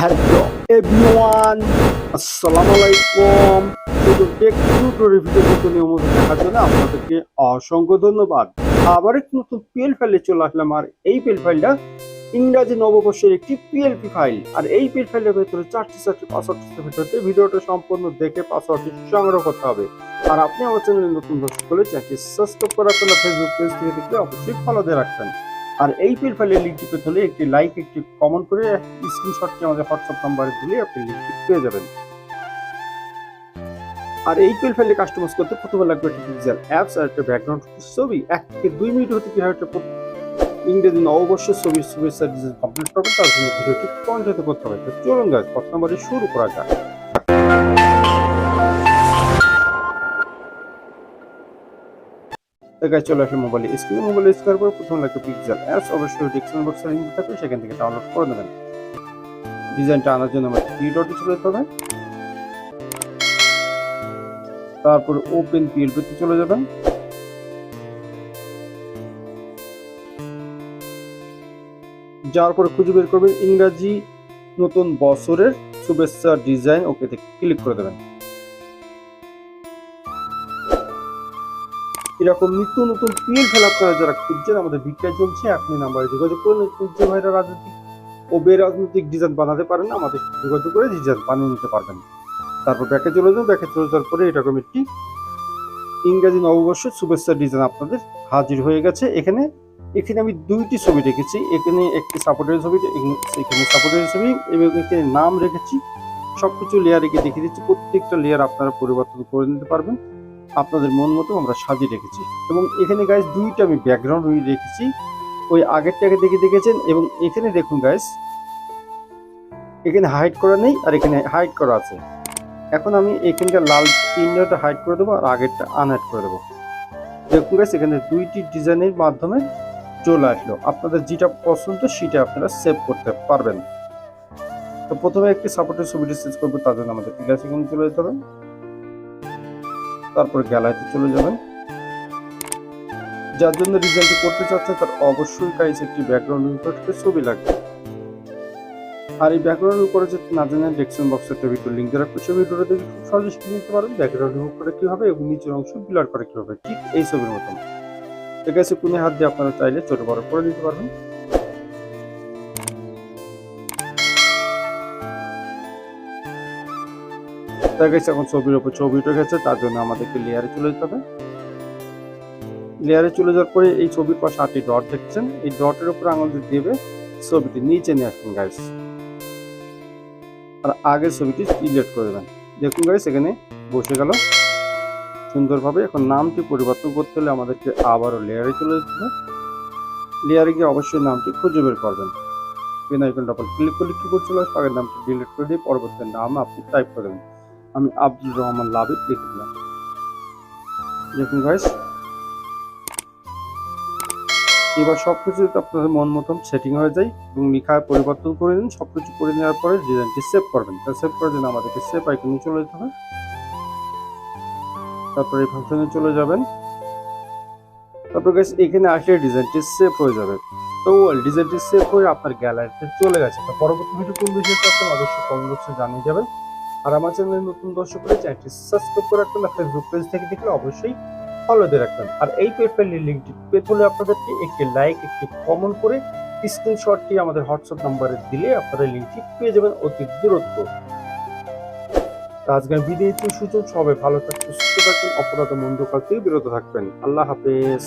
Hello everyone, আসসালামু আলাইকুম। শুধু টিউটোরিয়াল ভিডিও নতুন নিয়মিত দেখার জন্য আপনাদেরকে অসংখ্য ধন্যবাদ। আবার একটি নতুন পিএল ফাইলে চলে আসলাম, আর এই পিএল ফাইলটা ইংরাজি নববর্ষের একটি পিএলপি ফাইল আর এই পিএল ফাইলের ভেতরে চারটি চারটি পাসওয়ার্ডের ভিতরে ভিডিওটা সম্পূর্ণ দেখে পাসওয়ার্ডটি সংগ্রহ করতে হবে। আর আপনি আমার চ্যানেলে নতুন দর্শক হলে চ্যানেলটি সাবস্ক্রাইব করার জন্য ফেসবুক পেজ থেকে দেখলে অবশ্যই ফলো দিয়ে রাখবেন। আর এই পিএল ফাইলের লিঙ্কটি পেতে হলে একটি লাইক একটি কমেন্ট করে স্ক্রিনশটটি আমাদের হোয়াটসঅ্যাপ নাম্বারে দিলে আপনি লিঙ্কটি পেয়ে যাবেন। আর এই পিএল ফাইলে কাস্টমাইজ করতে প্রথমে লাগবে একটি পিক্সেল অ্যাপস আর একটা ব্যাকগ্রাউন্ড ছবি। এক থেকে দুই মিনিট হতে কীভাবে একটা ইংরেজি নববর্ষের ছবি, শুভেচ্ছা ডিজাইন কমপ্লিট করবেন, তার জন্য ভিডিওটি কন্টিনিউ করতে হবে। চলুন গাছ প্রথম নাম্বারে শুরু করা যাক। গাছ চলে আসলে মোবাইল স্ক্রিনে মোবাইলে স্ক্রিনের পর প্রথম লাগবে পিক্সেল অ্যাপস অবশ্যই ডিসক্রিপশন বক্সের লিঙ্ক থাকবে, সেখান থেকে ডাউনলোড করে নেবেন। ডিজাইনটা আনার জন্য আমাদের থ্রি ডটে চলে যেতে হবে। তারপর ওপেন পিএলপিতে চলে যাবেন যাওয়ার পরে খুঁজে বের করবেন ইংরাজি নতুন বছরের শুভেচ্ছা ডিজাইন ওকেতে ক্লিক করে দেবেন। এরকম নিত্য নতুন পিএল ফেল আপনারা যারা খুঁজছেন, আমাদের বিক্রয় চলছে, আপনি নাম্বারে যোগাযোগ করুন। খুঁজছে ভাইরা রাজনৈতিক ও বেরাজনৈতিক ডিজাইন বানাতে পারেন আমাদের যোগাযোগ করে ডিজাইন বানিয়ে নিতে পারবেন। তারপর ব্যাকে চলে যান ব্যাকে চলে যাওয়ার পরে এরকম একটি ইংরাজি নববর্ষ শুভেচ্ছা ডিজাইন আপনাদের হাজির হয়ে গেছে। এখানে এখানে আমি দুইটি ছবি রেখেছি। এখানে একটি সাপোর্টের ছবি, এখানে সাপোর্টের ছবি এবং এখানে নাম রেখেছি। সবকিছু লেয়ার রেখে দেখিয়ে দিচ্ছি। প্রত্যেকটা লেয়ার আপনারা পরিবর্তন করে নিতে পারবেন। আপনাদের মন মতো আমরা সাজিয়ে রেখেছি। এবং এখানে গাইস দুইটা আমি ব্যাকগ্রাউন্ড রেখেছি। ওই আগেরটাকে দেখে দেখেছেন এবং এখানে দেখুন গাইস এখানে হাইড করা নেই আর এখানে হাইড করা আছে। এখন আমি এখানকার লাল তিনটা হাইড করে দেবো আর আগেরটা আনহাইড করে দেবো। দেখুন গাইস এখানে দুইটি ডিজাইনের মাধ্যমে চলে আসলো। আপনাদের যেটা পছন্দ সেটা আপনারা সেভ করতে পারবেন। তো প্রথমে একটি সাপোর্টের ছবিটি সেভ করব, তার জন্য আমাদের ক্লাস এখানে চলে যেতে হবে। তারপর গ্যালারিতে চলে যাবেন। যার জন্য ডিজাইনটি করতে চাচ্ছেন তার অবশ্যই গাইস একটি ব্যাকগ্রাউন্ড ইম্পোর্টের ছবি লাগবে। আর এই ব্যাকগ্রাউন্ড উপরে যদি না জানেন ডেসক্রিপশন বক্সের ভিডিও লিঙ্ক দেওয়া সেই ভিডিওটা দেখে খুব সহজে শিখে নিতে পারেন ব্যাকগ্রাউন্ড রিমুভ করে কি হবে এবং নিচের অংশ ব্লার করে কি হবে। ঠিক এই ছবির মতন। ঠিক আছে কোনে হাত দিয়ে আপনারা চাইলে ছোট বড় করে নিতে পারবেন। দেখা গেছে এখন ছবির উপর ছবি উঠে গেছে, তার জন্য আমাদেরকে লেয়ারে চলে যেতে হবে। লেয়ারে চলে যাওয়ার পরে এই ছবির পাশে আটটি ডট দেখছেন। এই ডটের উপর আঙুল দিয়ে দেবে ছবিটি নিচে নিয়ে আসবেন গাইস আর আগের ছবিটি ডিলিট করে দেবেন দেখুন গাইস এখানে বসে গেল। সুন্দরভাবে এখন নামটি পরিবর্তন করতে হলে আমাদেরকে আবারও লেয়ারে চলে যেতে হবে। লেয়ারে গিয়ে অবশ্যই নামটি খুঁজে বের করবেন। পেন আইকন ডবল ক্লিক করলে কি করছিল? আগের নামটি ডিলিট করে দিয়ে পরবর্তী নাম আপনি টাইপ করে দেবেন। আমি আব্দুল রহমান লাবিব লিখে দিলাম দেখুন গাইস এবার সবকিছু যদি আপনাদের মন মতন সেটিং হয়ে যায় এবং লেখা পরিবর্তন করে দিন সব কিছু করে নেওয়ার পরে ডিজাইনটি সেভ করবেন। তা সেভ করার জন্য আমাদেরকে সেভ আইকনে চলে যেতে হবে। তারপরে এই ফাংশনে চলে যাবেন। তারপর গাইস এখানে আসলে ডিজাইনটি সেভ হয়ে যাবে। তো ডিজাইনটি সেভ হয়ে আপনার গ্যালারিতে চলে গেছে। তো পরবর্তী ভিডিও কোন বিষয়ে অবশ্যই কমেন্ট বক্সে জানিয়ে যাবেন। আর আমার চ্যানেলে নতুন দর্শক হলে চ্যানেলটি সাবস্ক্রাইব করে রাখবেন আর ফেসবুক পেজ থেকে দেখলে অবশ্যই ফলো দিয়ে রাখবেন। আর এই পেপারের লিঙ্কটি পেতে হলে আপনাদেরকে একটি লাইক একটি কমেন্ট করে স্ক্রিনশটটি আমাদের হোয়াটসঅ্যাপ নাম্বারে দিলে আপনারা লিঙ্কটি পেয়ে যাবেন অতি দূরত্ব তো আজকের বিদায় সুযোগ সবাই ভালো থাকবেন, সুস্থ থাকবেন, অপরাধ মন্দ কাল থেকে বিরত থাকবেন। আল্লাহ হাফেজ।